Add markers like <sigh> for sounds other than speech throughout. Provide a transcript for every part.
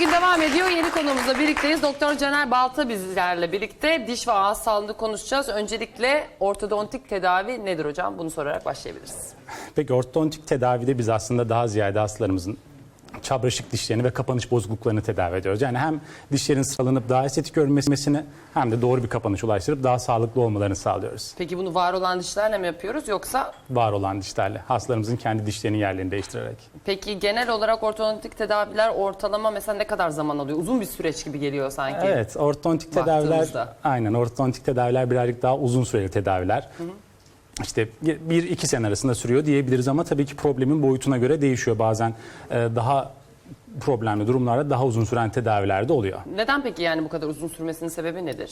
Bugün devam ediyor. Yeni konumuzla birlikteyiz. Doktor Caner Balta bizlerle birlikte diş ve ağız sağlığını konuşacağız. Öncelikle ortodontik tedavi nedir hocam? Bunu sorarak başlayabiliriz. Peki ortodontik tedavide biz aslında daha ziyade hastalarımızın çabraşık dişlerini ve kapanış bozukluklarını tedavi ediyoruz. Yani hem dişlerin sıralanıp daha estetik görünmesini hem de doğru bir kapanış ulaştırıp daha sağlıklı olmalarını sağlıyoruz. Peki bunu var olan dişlerle mi yapıyoruz yoksa Var olan dişlerle hastalarımızın kendi dişlerinin yerlerini değiştirerek. peki genel olarak ortodontik tedaviler ortalama mesela ne kadar zaman alıyor? Uzun bir süreç gibi geliyor sanki. Evet, ortodontik tedaviler aynen ortodontik tedaviler birazcık daha uzun süreli tedaviler. İşte bir iki sene arasında sürüyor diyebiliriz ama tabii ki problemin boyutuna göre değişiyor. Bazen e, daha problemli durumlarda daha uzun süren tedaviler de oluyor. Neden peki yani bu kadar uzun sürmesinin sebebi nedir?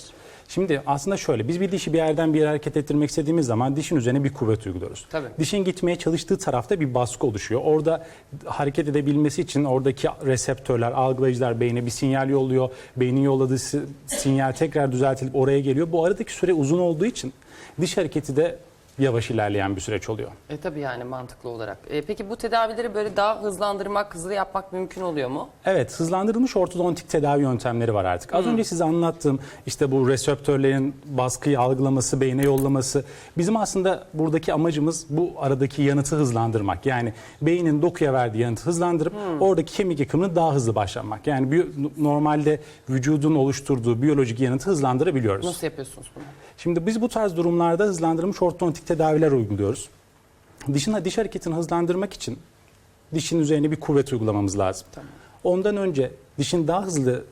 Şimdi aslında şöyle biz bir dişi bir yerden bir yere hareket ettirmek istediğimiz zaman dişin üzerine bir kuvvet uyguluyoruz. Tabii. Dişin gitmeye çalıştığı tarafta bir baskı oluşuyor. Orada hareket edebilmesi için oradaki reseptörler, algılayıcılar beyne bir sinyal yolluyor. Beynin yolladığı si- sinyal tekrar düzeltilip oraya geliyor. Bu aradaki süre uzun olduğu için diş hareketi de yavaş ilerleyen bir süreç oluyor. E tabii yani mantıklı olarak. E, peki bu tedavileri böyle daha hızlandırmak, hızlı yapmak mümkün oluyor mu? Evet, hızlandırılmış ortodontik tedavi yöntemleri var artık. Az önce size anlattığım işte bu reseptörlerin baskıyı algılaması, beyne yollaması. Bizim aslında buradaki amacımız bu aradaki yanıtı hızlandırmak. Yani beynin dokuya verdiği yanıtı hızlandırıp oradaki kemik yıkımını daha hızlı başlatmak. Yani normalde vücudun oluşturduğu biyolojik yanıtı hızlandırabiliyoruz. Nasıl yapıyorsunuz bunu? Şimdi biz bu tarz durumlarda hızlandırılmış ortodontik tedaviler uyguluyoruz. Dişin diş hareketini hızlandırmak için dişin üzerine bir kuvvet uygulamamız lazım. Ondan önce dişin daha hızlı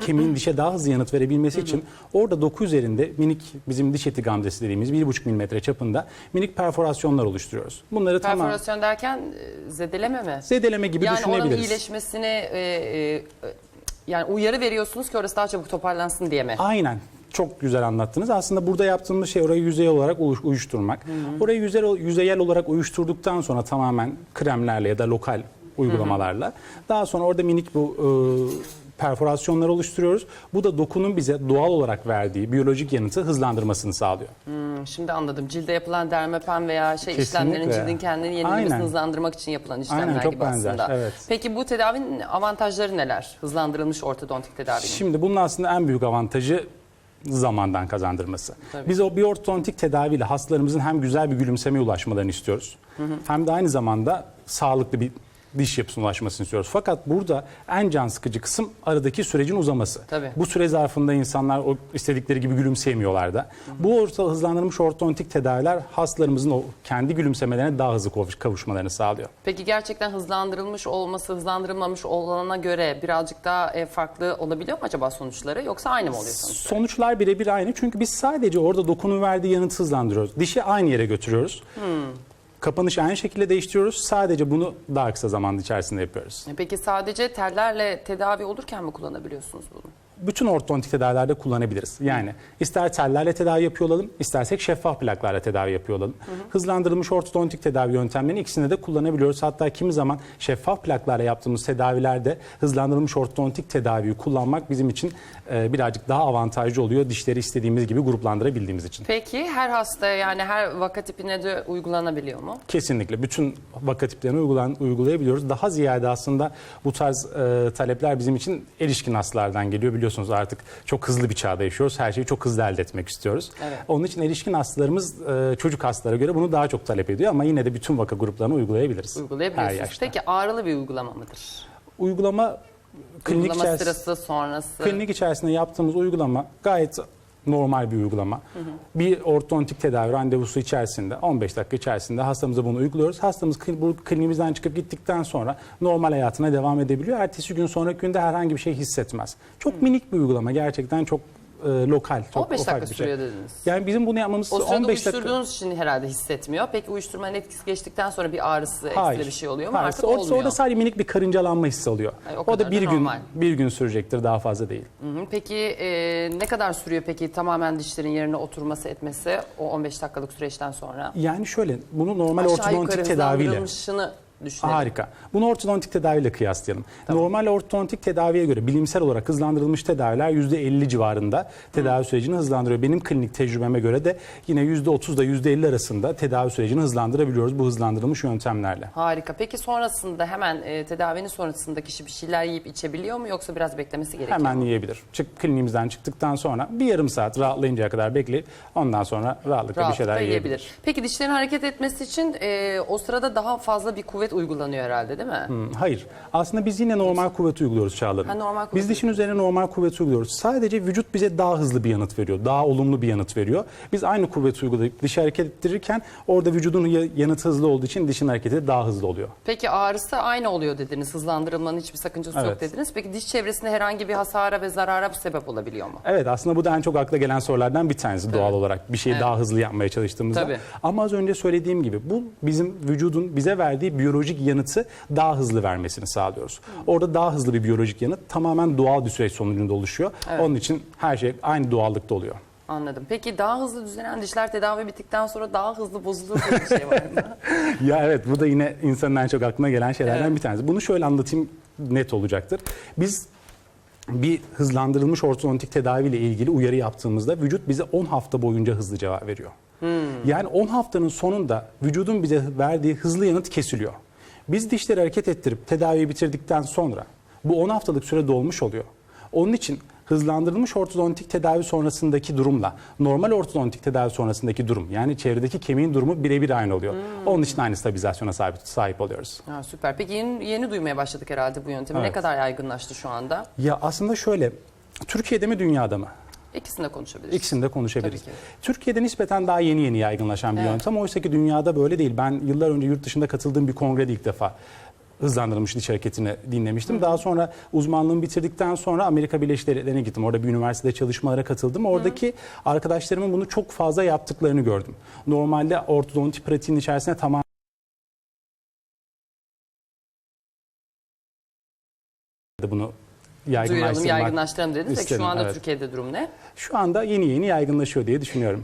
kemiğin dişe daha hızlı yanıt verebilmesi için orada doku üzerinde minik bizim diş eti gamzesi dediğimiz 1,5 milimetre çapında minik perforasyonlar oluşturuyoruz. Bunları tamam Perforasyon derken e, zedeleme mi? zedeleme gibi yani oranın düşünebiliriz. iyileşmesini e, e, e, yani uyarı veriyorsunuz ki orası daha çabuk toparlansın diye mi? Aynen. Çok güzel anlattınız. Aslında burada yaptığımız şey orayı yüzey olarak uyuşturmak. Orayı yüzey, yüzeyel olarak uyuşturduktan sonra tamamen kremlerle ya da lokal uygulamalarla daha sonra orada minik bu e, perforasyonlar oluşturuyoruz. Bu da dokunun bize doğal olarak verdiği biyolojik yanıtı hızlandırmasını sağlıyor. Hmm, Şimdi anladım. Cilde yapılan dermapen veya şey Kesinlikle. işlemlerin cildin kendini yenilemesini Aynen. hızlandırmak için yapılan işlemler Aynen, çok gibi benzer, aslında. evet. Peki bu tedavinin avantajları neler? Hızlandırılmış ortodontik tedavinin. Şimdi bunun aslında en büyük avantajı zamandan kazandırması. Tabii. Biz o bir ortodontik tedaviyle hastalarımızın hem güzel bir gülümsemeye ulaşmalarını istiyoruz. Hem de aynı zamanda sağlıklı bir diş yapısına ulaşmasını istiyoruz. Fakat burada en can sıkıcı kısım aradaki sürecin uzaması. Tabii. Bu süre zarfında insanlar o istedikleri gibi gülümseyemiyorlar da. Bu orta hızlandırılmış ortodontik tedaviler hastalarımızın o kendi gülümsemelerine daha hızlı kavuş- kavuşmalarını sağlıyor. Peki gerçekten hızlandırılmış olması, hızlandırılmamış olana göre birazcık daha e, farklı olabiliyor mu acaba sonuçları? Yoksa aynı mı oluyor sonuçları? Sonuçlar birebir aynı çünkü biz sadece orada dokunun verdiği yanıtı hızlandırıyoruz. Dişi aynı yere götürüyoruz. Kapanışı aynı şekilde değiştiriyoruz. Sadece bunu daha kısa zaman içerisinde yapıyoruz. E Peki sadece tellerle tedavi olurken mi kullanabiliyorsunuz bunu? Bütün ortodontik tedavilerde kullanabiliriz. Yani ister tellerle tedavi yapıyor olalım, istersek şeffaf plaklarla tedavi yapıyor olalım. Hızlandırılmış ortodontik tedavi yöntemlerini ikisini de kullanabiliyoruz. Hatta kimi zaman şeffaf plaklarla yaptığımız tedavilerde hızlandırılmış ortodontik tedaviyi kullanmak bizim için e, birazcık daha avantajlı oluyor. Dişleri istediğimiz gibi gruplandırabildiğimiz için. Peki her hastaya yani her vaka tipine de uygulanabiliyor mu? Kesinlikle bütün vaka tiplerini uygulan, uygulayabiliyoruz. Daha ziyade aslında bu tarz e, talepler bizim için erişkin hastalardan geliyor. Biliyorsunuz artık çok hızlı bir çağda yaşıyoruz. Her şeyi çok hızlı elde etmek istiyoruz. Evet. Onun için erişkin hastalarımız e, çocuk hastalara göre bunu daha çok talep ediyor ama yine de bütün vaka gruplarını uygulayabiliriz. Her Uygulayabiliyorsunuz. yaşta. Peki ağrılı bir uygulama mıdır? Uygulama klinik Uygulama içerisinde sırası sonrası. Klinik içerisinde yaptığımız uygulama gayet normal bir uygulama. Bir ortodontik tedavi randevusu içerisinde 15 dakika içerisinde hastamıza bunu uyguluyoruz. Hastamız bu kliniğimizden çıkıp gittikten sonra normal hayatına devam edebiliyor. Ertesi gün sonraki günde herhangi bir şey hissetmez. Çok minik bir uygulama gerçekten çok e, lokal, çok 15 ufak dakika bir şey. sürüyor dediniz. Yani bizim bunu yapmamız O sırada 15 dakika. uyuşturduğunuz için herhalde hissetmiyor. Peki uyuşturmanın etkisi geçtikten sonra bir ağrısı, ekstra bir şey oluyor mu? Hayır. Artık orada, olmuyor. orada sadece minik bir karıncalanma hissi oluyor. Ay, o o, da da bir gün normal. bir gün sürecektir daha fazla değil. Hı hı. Peki e, ne kadar sürüyor peki tamamen dişlerin yerine oturması etmesi o 15 dakikalık süreçten sonra? Yani şöyle bunu normal Aşağı ortodontik tedaviyle düşünelim. Harika. Bunu ortodontik tedaviyle kıyaslayalım. Normal ortodontik tedaviye göre bilimsel olarak hızlandırılmış tedaviler %50 civarında tedavi sürecini hızlandırıyor. Benim klinik tecrübeme göre de yine %30 ile %50 arasında tedavi sürecini hızlandırabiliyoruz bu hızlandırılmış yöntemlerle. Harika. Peki sonrasında hemen e, tedavinin sonrasında kişi bir şeyler yiyip içebiliyor mu yoksa biraz beklemesi gerekiyor Hemen mu? yiyebilir. Çık kliniğimizden çıktıktan sonra bir yarım saat rahatlayıncaya kadar bekleyip ondan sonra rahatlıkla bir Rahatlıkla şeyler yiyebilir. yiyebilir. Peki dişlerin hareket etmesi için e, o sırada daha fazla bir kuvvet uygulanıyor herhalde değil mi? Hmm, Hayır. Aslında biz yine normal kuvvet uyguluyoruz Çağla Hanım. Ha, normal kuvvet Biz dişin üzerine normal kuvvet uyguluyoruz. Sadece vücut bize daha hızlı bir yanıt veriyor. Daha olumlu bir yanıt veriyor. Biz aynı kuvveti uygulayıp dişi hareket ettirirken orada vücudun ya- yanıtı hızlı olduğu için dişin hareketi daha hızlı oluyor. Peki ağrısı aynı oluyor dediniz. Hızlandırılmanın hiçbir sakıncası yok Evet. dediniz. Peki diş çevresinde herhangi bir hasara ve zarara bir sebep olabiliyor mu? Evet aslında bu da en çok akla gelen sorulardan bir tanesi doğal olarak. Bir şeyi Evet. daha hızlı yapmaya çalıştığımızda. Tabii. Ama az önce söylediğim gibi bu bizim vücudun bize verdiği biyolojik yanıtı daha hızlı vermesini sağlıyoruz. Orada daha hızlı bir biyolojik yanıt tamamen doğal bir süreç sonucunda oluşuyor. Onun için her şey aynı doğallıkta oluyor. Anladım. Peki daha hızlı düzelen dişler tedavi bittikten sonra daha hızlı bozulur diye bir şey var mı? <laughs> Ya evet bu da yine insanın en çok aklına gelen şeylerden bir tanesi. Bunu şöyle anlatayım net olacaktır. Biz bir hızlandırılmış ortodontik tedavi ile ilgili uyarı yaptığımızda vücut bize 10 hafta boyunca hızlı cevap veriyor. Yani 10 haftanın sonunda vücudun bize verdiği hızlı yanıt kesiliyor. Biz dişleri hareket ettirip tedaviyi bitirdikten sonra bu 10 haftalık süre dolmuş oluyor. Onun için hızlandırılmış ortodontik tedavi sonrasındaki durumla normal ortodontik tedavi sonrasındaki durum yani çevredeki kemiğin durumu birebir aynı oluyor. Onun için aynı stabilizasyona sahip, sahip oluyoruz. ha, süper. Peki yeni, yeni duymaya başladık herhalde bu yöntemi. Ne Evet. kadar yaygınlaştı şu anda? Ya aslında şöyle Türkiye'de mi dünyada mı? İkisini de konuşabiliriz. İkisini de konuşabiliriz. Türkiye'de nispeten daha yeni yeni yaygınlaşan bir Evet. yöntem. Oysa ki dünyada böyle değil. Ben yıllar önce yurt dışında katıldığım bir kongrede ilk defa hızlandırılmış diş hareketini dinlemiştim. Daha sonra uzmanlığımı bitirdikten sonra Amerika Birleşik Devletleri'ne gittim. Orada bir üniversitede çalışmalara katıldım. Oradaki arkadaşlarımın bunu çok fazla yaptıklarını gördüm. Normalde ortodonti pratiğinin içerisine tamam bunu Duyuralım, yaygınlaştırmak yaygınlaştıralım dediniz. Peki şu anda evet. Türkiye'de durum ne? Şu anda yeni yeni yaygınlaşıyor diye düşünüyorum.